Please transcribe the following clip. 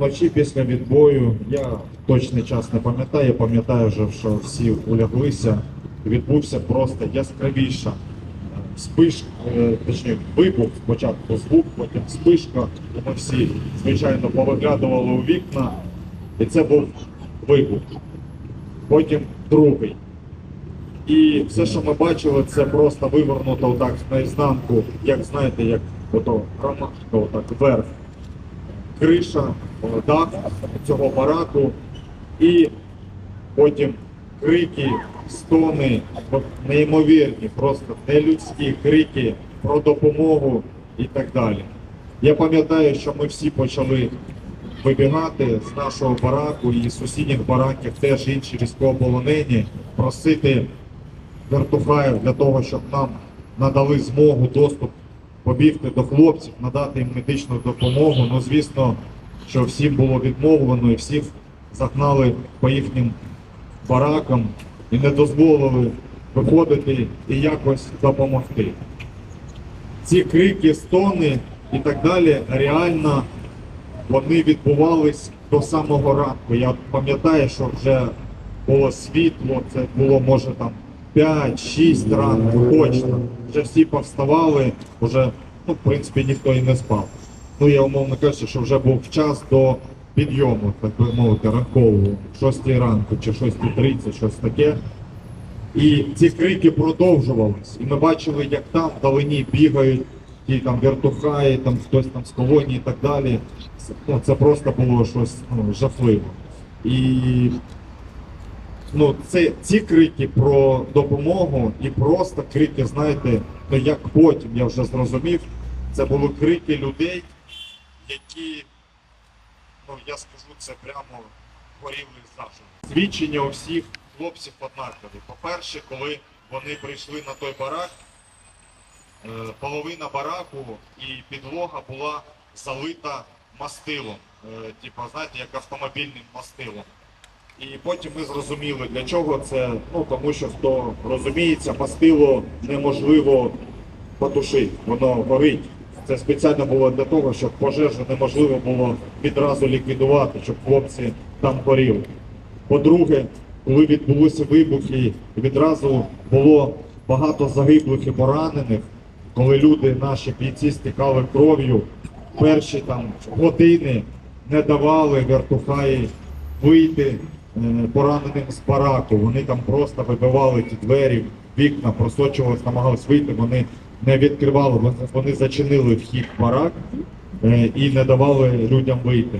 вночі після відбою я точний час не пам'ятаю, пам'ятаю вже, що всі уляглися. Відбувся просто яскравіша спиш, е, точніше, вибух спочатку звук, потім спишка. Ми всі, звичайно, повиглядували у вікна, і це був вибух. Потім другий. І все, що ми бачили, це просто вивернуто отак наізнанку, як знаєте, як ото ромашка, отак вверх. Криша, дах цього бараку, і потім крики, стони, неймовірні, просто нелюдські крики про допомогу і так далі. Я пам'ятаю, що ми всі почали вибігати з нашого бараку і з сусідніх бараків теж інші військовополонені, просити вертухаїв для того, щоб нам надали змогу, доступ побігти до хлопців, надати їм медичну допомогу. Ну, звісно, що всім було відмовлено і всіх загнали по їхнім баракам і не дозволили виходити і якось допомогти. Ці крики, стони і так далі реально вони відбувались до самого ранку. Я пам'ятаю, що вже було світло, це було може там 5-6 ранку, точно. Вже всі повставали, вже, в принципі, ніхто і не спав. Ну, я умовно кажучи, що вже був час до підйому, так би мовити, ранкового, 6 ранку чи 6.30, щось таке. І ці крики продовжувались. І ми бачили, як там вдалині бігають ті там вертухаї, там хтось там з колонії і так далі. Ну, це просто було щось ну, жахливе. І ну, це, ці крики про допомогу і просто крики, знаєте, ну як потім я вже зрозумів, це були крики людей, які, ну я скажу це прямо горіли заживо. Свідчення у всіх хлопців однакові. По-перше, коли вони прийшли на той барак, е, половина бараку і підлога була залита мастилом. Типа, знаєте, як автомобільним мастилом. І потім ми зрозуміли, для чого це. Ну тому що хто розуміється, мастило неможливо потушити, воно горить. Це спеціально було для того, щоб пожежу неможливо було відразу ліквідувати, щоб хлопці там горіли. По-друге, коли відбулися вибухи, відразу було багато загиблих і поранених, коли люди, наші бійці, стікали кров'ю, перші там години не давали вертухаї вийти е, пораненим з бараку. Вони там просто вибивали ті двері, вікна, просочувалися, намагались вийти. Вони не відкривали, вони- зачинили вхід в барак е, і не давали людям вийти.